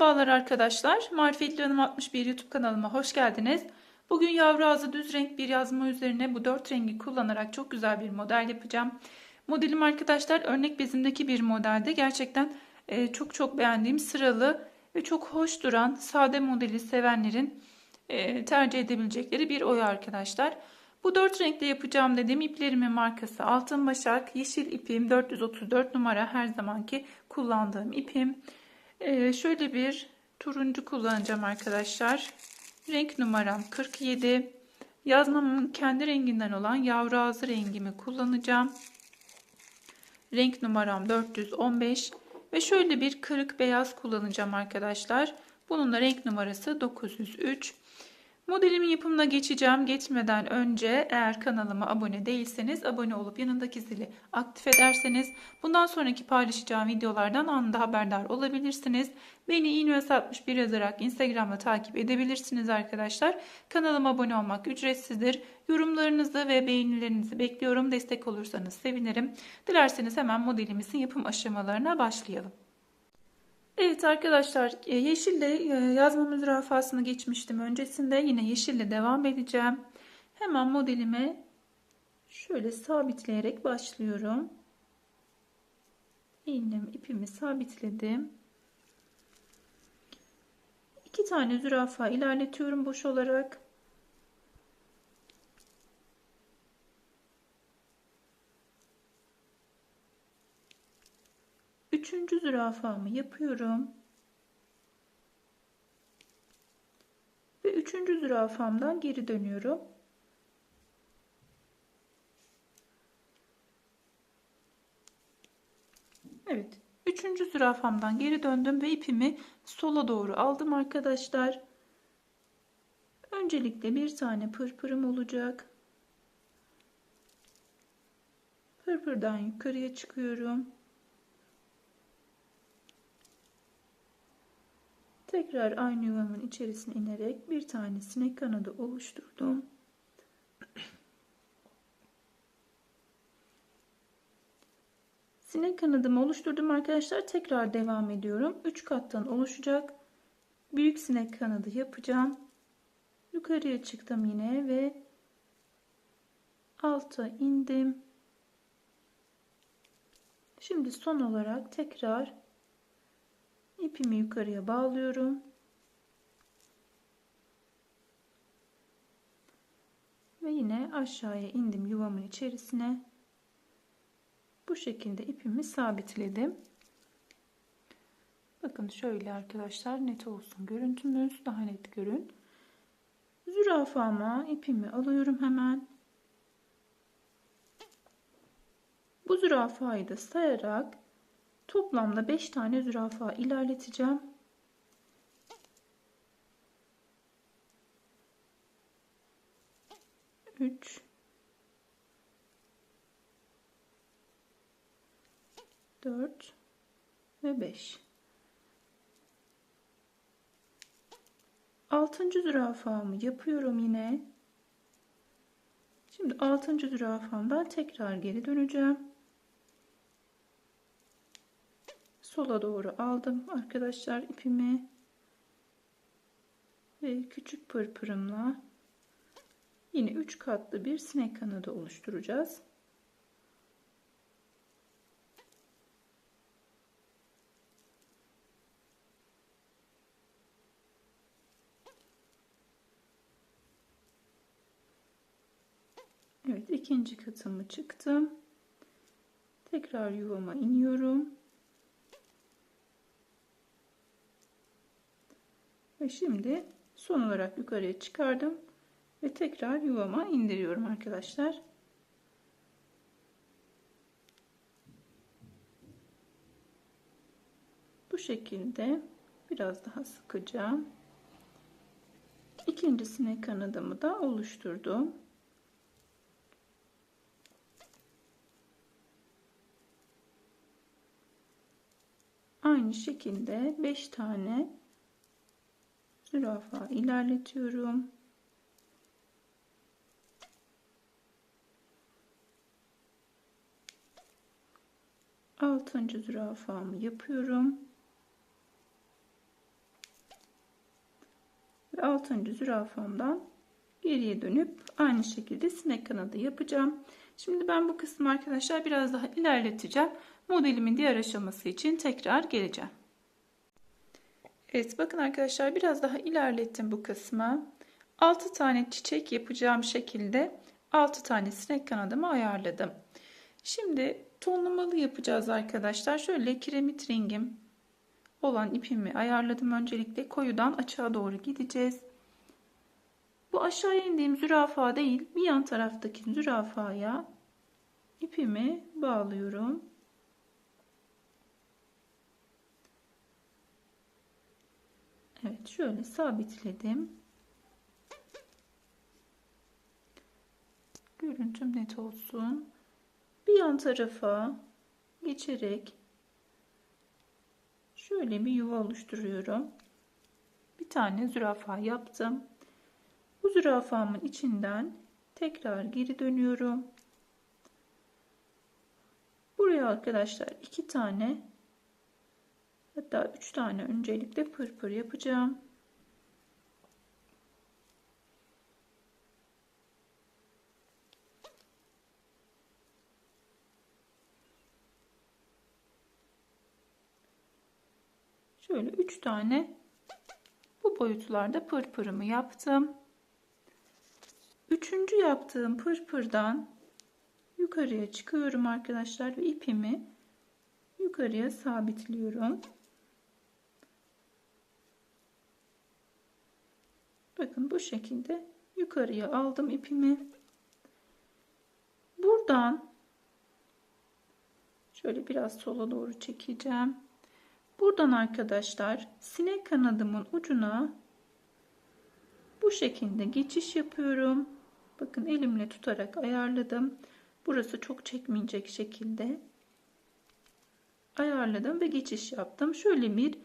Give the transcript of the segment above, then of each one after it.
Merhabalar arkadaşlar. Marifetli Hanım 61 YouTube kanalıma hoş geldiniz. Bugün yavru ağzı düz renk bir yazma üzerine bu dört rengi kullanarak çok güzel bir model yapacağım. Modelim arkadaşlar örnek bezimdeki bir modelde gerçekten e, çok çok beğendiğim sıralı ve çok hoş duran sade modeli sevenlerin e, tercih edebilecekleri bir oya arkadaşlar. Bu dört renkle yapacağım dediğim iplerimin markası Altın Başak. Yeşil ipim 434 numara her zamanki kullandığım ipim. Ee, şöyle bir turuncu kullanacağım arkadaşlar. Renk numaram 47. Yazmamın kendi renginden olan yavru ağzı rengimi kullanacağım. Renk numaram 415 ve şöyle bir kırık beyaz kullanacağım arkadaşlar. Bunun da renk numarası 903. Modelimin yapımına geçeceğim. Geçmeden önce eğer kanalıma abone değilseniz abone olup yanındaki zili aktif ederseniz bundan sonraki paylaşacağım videolardan anında haberdar olabilirsiniz. Beni iğnös61 yazarak Instagram'da takip edebilirsiniz arkadaşlar. Kanalıma abone olmak ücretsizdir. Yorumlarınızı ve beğenilerinizi bekliyorum. Destek olursanız sevinirim. Dilerseniz hemen modelimizin yapım aşamalarına başlayalım. Evet arkadaşlar e, yeşille e, yazma zürafasını geçmiştim öncesinde yine yeşille devam edeceğim. Hemen modelime şöyle sabitleyerek başlıyorum. İğnem ipimi sabitledim. İki tane zürafa ilerletiyorum boş olarak. Üçüncü zürafamı yapıyorum. Ve üçüncü zürafamdan geri dönüyorum. Evet. Üçüncü zürafamdan geri döndüm ve ipimi sola doğru aldım arkadaşlar. Öncelikle bir tane pırpırım olacak. Pırpırdan yukarıya çıkıyorum. Tekrar aynı yuvamın içerisine inerek bir tane sinek kanadı oluşturdum. Sinek kanadımı oluşturdum arkadaşlar. Tekrar devam ediyorum. 3 kattan oluşacak büyük sinek kanadı yapacağım. Yukarıya çıktım yine ve alta indim. Şimdi son olarak tekrar ipimi yukarıya bağlıyorum. Ve yine aşağıya indim yuvamın içerisine. Bu şekilde ipimi sabitledim. Bakın şöyle arkadaşlar net olsun görüntümüz daha net görün. Zürafama ipimi alıyorum hemen. Bu zürafayı da sayarak Toplamda 5 tane zürafa ilerleteceğim. Üç, dört ve beş. Altıncı zürafamı yapıyorum yine. Şimdi altıncı zürafamdan tekrar geri döneceğim. Sola doğru aldım arkadaşlar ipimi ve küçük pırpırımla yine 3 katlı bir sinek kanadı oluşturacağız. Evet ikinci katımı çıktım. Tekrar yuvama iniyorum. Ve şimdi son olarak yukarıya çıkardım. Ve tekrar yuvama indiriyorum arkadaşlar. Bu şekilde biraz daha sıkacağım. İkincisine kanadımı da oluşturdum. Aynı şekilde 5 tane zürafa ilerletiyorum. Altıncı zürafamı yapıyorum. ve 6. zürafamdan geriye dönüp aynı şekilde sinek kanadı yapacağım. Şimdi ben bu kısmı arkadaşlar biraz daha ilerleteceğim. Modelimin diğer aşaması için tekrar geleceğim. Evet bakın arkadaşlar biraz daha ilerlettim bu kısmı. 6 tane çiçek yapacağım şekilde 6 tane sinek kanadımı ayarladım. Şimdi tonlamalı yapacağız arkadaşlar. Şöyle kiremit rengim olan ipimi ayarladım. Öncelikle koyudan açığa doğru gideceğiz. Bu aşağı indiğim zürafa değil bir yan taraftaki zürafaya ipimi bağlıyorum. Evet şöyle sabitledim. Görüntüm net olsun. Bir yan tarafa geçerek şöyle bir yuva oluşturuyorum. Bir tane zürafa yaptım. Bu zürafamın içinden tekrar geri dönüyorum. Buraya arkadaşlar iki tane hatta üç tane öncelikle pırpır yapacağım. Şöyle üç tane bu boyutlarda pırpırımı yaptım. Üçüncü yaptığım pırpırdan yukarıya çıkıyorum arkadaşlar ve ipimi yukarıya sabitliyorum. Bakın bu şekilde yukarıya aldım ipimi. Buradan şöyle biraz sola doğru çekeceğim. Buradan arkadaşlar sinek kanadımın ucuna bu şekilde geçiş yapıyorum. Bakın elimle tutarak ayarladım. Burası çok çekmeyecek şekilde ayarladım ve geçiş yaptım. Şöyle bir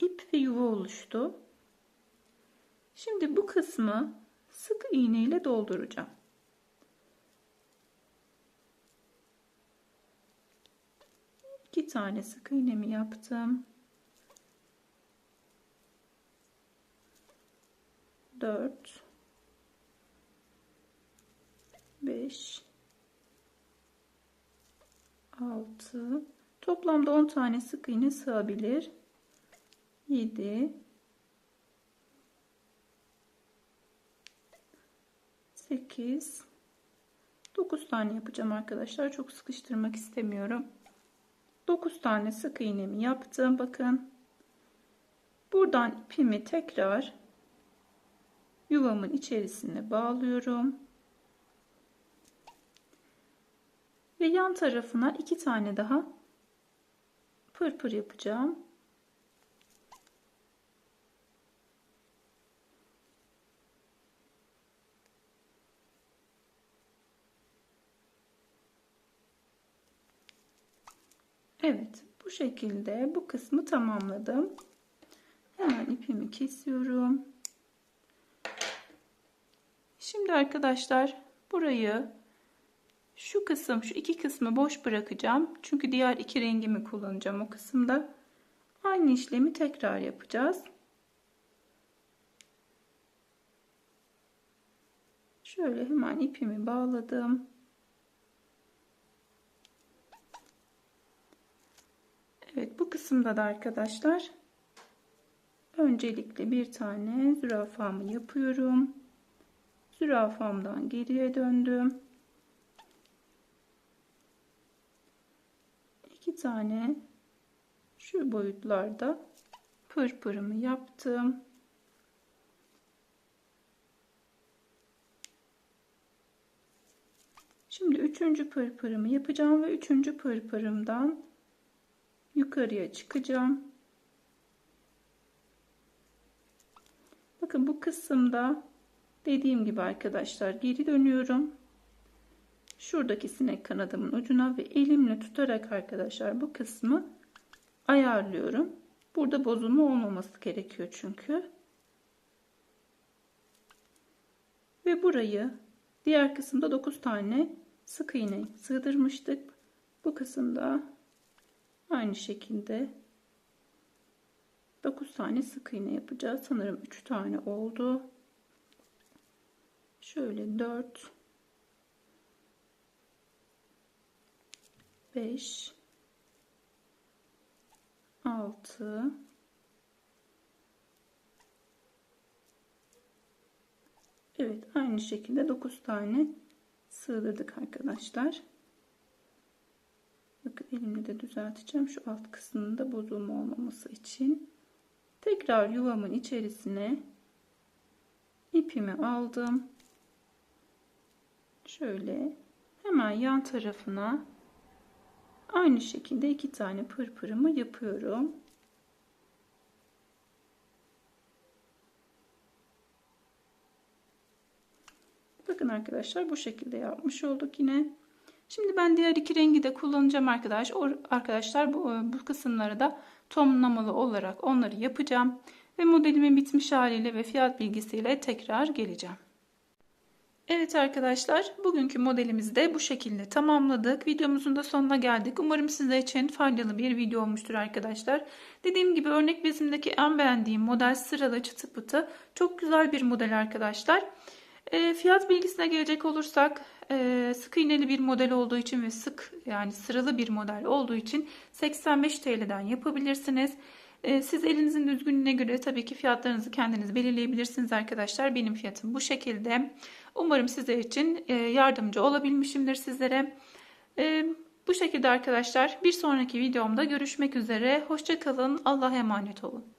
ip ve yuva oluştu. Şimdi bu kısmı sık iğne ile dolduracağım. İki tane sık iğnemi yaptım. 4 5 6 toplamda 10 tane sık iğne sığabilir. 7 8 9 tane yapacağım arkadaşlar çok sıkıştırmak istemiyorum 9 tane sık iğnemi yaptım bakın buradan ipimi tekrar yuvamın içerisine bağlıyorum. Ve yan tarafına iki tane daha pırpır yapacağım. Evet bu şekilde bu kısmı tamamladım. Hemen ipimi kesiyorum. Şimdi arkadaşlar burayı şu kısım şu iki kısmı boş bırakacağım. Çünkü diğer iki rengimi kullanacağım o kısımda. Aynı işlemi tekrar yapacağız. Şöyle hemen ipimi bağladım. Evet bu kısımda da arkadaşlar öncelikle bir tane zürafamı yapıyorum zürafamdan geriye döndüm. iki tane şu boyutlarda pırpırımı yaptım. Şimdi üçüncü pırpırımı yapacağım ve üçüncü pırpırımdan yukarıya çıkacağım. Bakın bu kısımda Dediğim gibi arkadaşlar geri dönüyorum. Şuradaki sinek kanadımın ucuna ve elimle tutarak arkadaşlar bu kısmı ayarlıyorum. Burada bozulma olmaması gerekiyor çünkü. Ve burayı diğer kısımda 9 tane sık iğne sığdırmıştık. Bu kısımda aynı şekilde 9 tane sık iğne yapacağız. Sanırım 3 tane oldu. Şöyle 4 5 6 Evet aynı şekilde 9 tane sığdırdık arkadaşlar. Bakın elimle de düzelteceğim. Şu alt kısmında bozulma olmaması için. Tekrar yuvamın içerisine ipimi aldım. Şöyle hemen yan tarafına aynı şekilde iki tane pırpırımı yapıyorum. Bakın arkadaşlar bu şekilde yapmış olduk yine. Şimdi ben diğer iki rengi de kullanacağım arkadaş. O, arkadaşlar bu, bu kısımları da tonlamalı olarak onları yapacağım. Ve modelimin bitmiş haliyle ve fiyat bilgisiyle tekrar geleceğim. Evet arkadaşlar bugünkü modelimizi de bu şekilde tamamladık. Videomuzun da sonuna geldik. Umarım sizler için faydalı bir video olmuştur arkadaşlar. Dediğim gibi örnek bezimdeki en beğendiğim model sıralı çıtı pıtı. Çok güzel bir model arkadaşlar. E, fiyat bilgisine gelecek olursak e, sık iğneli bir model olduğu için ve sık yani sıralı bir model olduğu için 85 TL'den yapabilirsiniz. E, siz elinizin düzgünlüğüne göre tabii ki fiyatlarınızı kendiniz belirleyebilirsiniz arkadaşlar. Benim fiyatım bu şekilde. Umarım sizler için e, yardımcı olabilmişimdir sizlere. E, bu şekilde arkadaşlar bir sonraki videomda görüşmek üzere. Hoşçakalın. Allah'a emanet olun.